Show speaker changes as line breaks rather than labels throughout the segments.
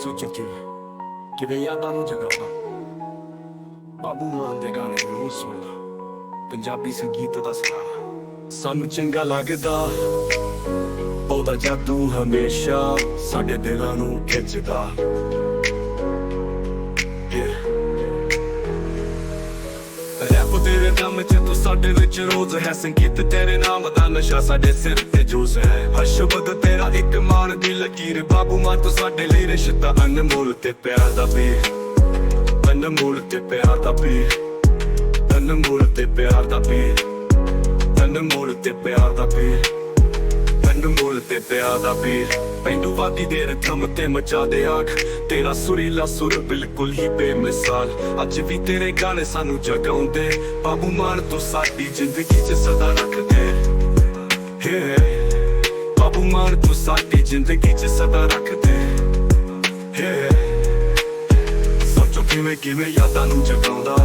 ਸੋਚੋ ਕਿ ਕਿਵੇਂ ਯਾਦਾਂ ਨੂੰ ਜਗਾਵਾਂ ਬਾਬੂ ਮਾਨ ਦੇ ਗਾਣੇ ਨੂੰ ਸੁਣਦਾ ਪੰਜਾਬੀ ਸੰਗੀਤ ਦਾ ਸਹਾਰਾ ਸਾਨੂੰ ਚੰਗਾ ਲੱਗਦਾ ਉਹਦਾ ਜਾਦੂ ਹਮੇਸ਼ਾ ਸਾਡੇ ਦਿਲਾਂ ਨੂੰ ਖਿੱਚਦਾ ਰੈਪ ਚ ਤੂੰ ਸਾਡੇ ਵਿੱਚ ਰੋਜ਼ ਹੈ। ਸੰਗੀਤ ਤੇਰੇ ਨਾਮ ਦਾ ਨਸ਼ਾ ਸਾਡੇ ਸਿਰ ਤੇ ਜੋਸ਼ ਹੈ। ਹਰ ਸ਼ਬਦ ਤੇਰਾ ਇੱਕ ਮਾਨ ਦੀ ਲਕੀਰ। ਬਾਬੂ ਮਾਂ ਤੂੰ ਸਾਡੇ ਲਈ ਰਿਸ਼ਤਾ ਅਨਮੋਲ ਤੇ ਪਿਆਰ ਦਾ ਵੀ ਅਨਮੋਲ ਤੇ ਪਿਆਰ ਦਾ ਵੀ ਅਨਮੋਲ ਤੇ ਪਿਆਰ ਦਾ ਵੀ ਅਨਮੋਲ ਤੇ ਪਿਆਰ ਦਾ ਵੀ ਅਨਮੋਲ ਦਾ ਵੀ ਪੈਂਡੂ ਵਾਦੀ ਦੇ ਰਥਮ ਤੇ ਮਚਾ ਦੇ ਆਖ। ਤੇਰਾ ਸੁਰੀਲਾ ਸੁਰ ਬਿਲਕੁਲ ਹੀ ਬੇਮਿਸਾਲ। ਅੱਜ ਵੀ ਤੇਰੇ ਗਾਣੇ ਸਾਨੂੰ ਜਗਾਉਂਦੇ। ਬਾਬੂ ਮਾਨ, ਤੂੰ ਸਾਡੀ ਜ਼ਿੰਦਗੀ 'ਚ ਸਦਾ ਰੱਖਦੇ ਹੇ, ਬਾਬੂ ਮਾਨ, ਤੂੰ ਸਾਡੀ ਜ਼ਿੰਦਗੀ 'ਚ ਸਦਾ ਰੱਖਦੇ ਹੇ, ਸੋਚੋ ਕਿਵੇਂ ਕਿਵੇਂ ਯਾਦਾਂ ਨੂੰ ਜਗਾਉਂਦਾ।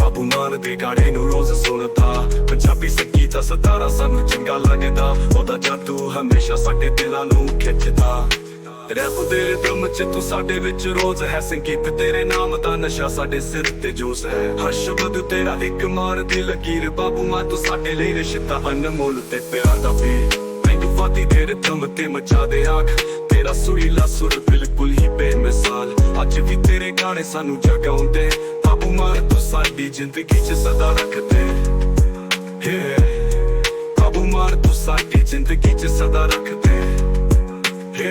ਬਾਬੂ ਮਾਨ ਦੇ ਗਾਣੇ ਨੂੰ ਰੋਜ਼ ਸੁਣਦਾ। ਸਤਾਰਾ ਸਾਨੂੰ ਚੰਗਾ ਲੱਗਦਾ। ਉਹਦਾ ਜਾਦੂ ਹਮੇਸ਼ਾ ਸਾਡੇ ਦਿਲਾਂ ਨੂੰ ਖਿੱਚਦਾ। ਰੈਪ ਦੇ ਦਮ ਚ ਤੂੰ ਸਾਡੇ ਵਿੱਚ ਰੋਜ਼ ਹੈ। ਸੰਗੀਤ ਤੇਰੇ ਨਾਮ ਦਾ ਨਸ਼ਾ ਸਾਡੇ ਸਿਰ ਤੇ ਜੋਸ਼ ਹੈ। ਹਰ ਸ਼ਬਦ ਤੇਰਾ ਇੱਕ ਮਾਰ ਲਕੀਰ ਬਾਬੂ ਮਾਨ ਤੂੰ ਸਾਡੇ ਲਈ ਰਿਸ਼ਤਾ ਅਨਮੋਲ ਤੇ ਪਿਆਰ ਦਾ ਵੀ। ਮੈਨੂੰ ਫਾਤੀ ਦੇ ਰਤਮ ਤੇ ਮਚਾ ਦੇ ਆਖ। ਤੇਰਾ ਸੁਰੀਲਾ ਸੁਰ ਬਿਲਕੁਲ ਹੀ ਬੇਮਿਸਾਲ। ਅੱਜ ਵੀ ਤੇਰੇ ਗਾਣੇ ਸਾਨੂੰ ਜਗਾਉਂਦੇ। ਬਾਬੂ ਮਾਨ ਤੂੰ ਸਾਡੀ ਜ਼ਿੰਦਗੀ 'ਚ ਸਦਾ ਰੱਖਦੇ। ਜ਼ਿੰਦਗੀ 'ਚ ਸਦਾ ਰੱਖਦੇ। ਹੇ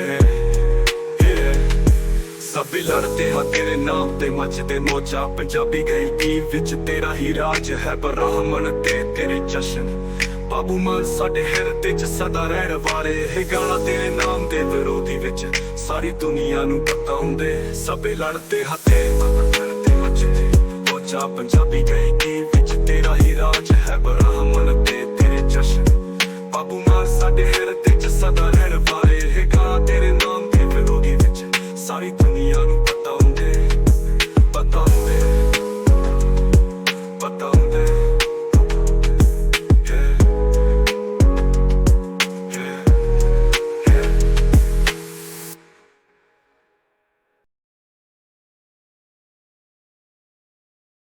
ਹੇ ਸਭੀ ਲੜਦੇ ਹਾਂ ਤੇਰੇ ਨਾਮ ਤੇ ਮੱਚਦੇ ਮੋਚਾ। ਪੰਜਾਬੀ ਗਾਇਕੀ ਵਿੱਚ ਤੇਰਾ ਹੀ ਰਾਜ ਹੈ ਬ੍ਰਾਹਮਣ ਤੇ ਤੇਰੇ ਜਸ਼ਨ। ਬਾਬੂ ਮਾਨ ਸਾਡੇ ਹਿਰਦੇ 'ਚ ਸਦਾ ਰਹਿਣ ਵਾਲੇ। ਇਹ ਗਾਣਾ ਤੇਰੇ ਨਾਮ ਦੇ ਵਿਰੋਧੀ ਵਿੱਚ ਸਾਰੀ ਦੁਨੀਆ ਨੂੰ ਪਤਾ ਹੁੰਦੇ ਸਭੇ ਲੜਦੇ ਹੱਥੇ ਤੇ ਮੱਚਦੇ ਮੋਚਾ। ਪੰਜਾਬੀ ਗਾਇਕੀ ਵਿੱਚ ਸਾਡੇ ਹਿਰਦੇ ਚ ਸਦਾ ਰਹਿਣ ਵਾਲੇ। ਹੈਗਾ ਤੇਰੇ ਨਾਮ ਦੀ ਮਲੋਦੀ ਵਿੱਚ ਸਾਰੀ ਦੁਨੀਆ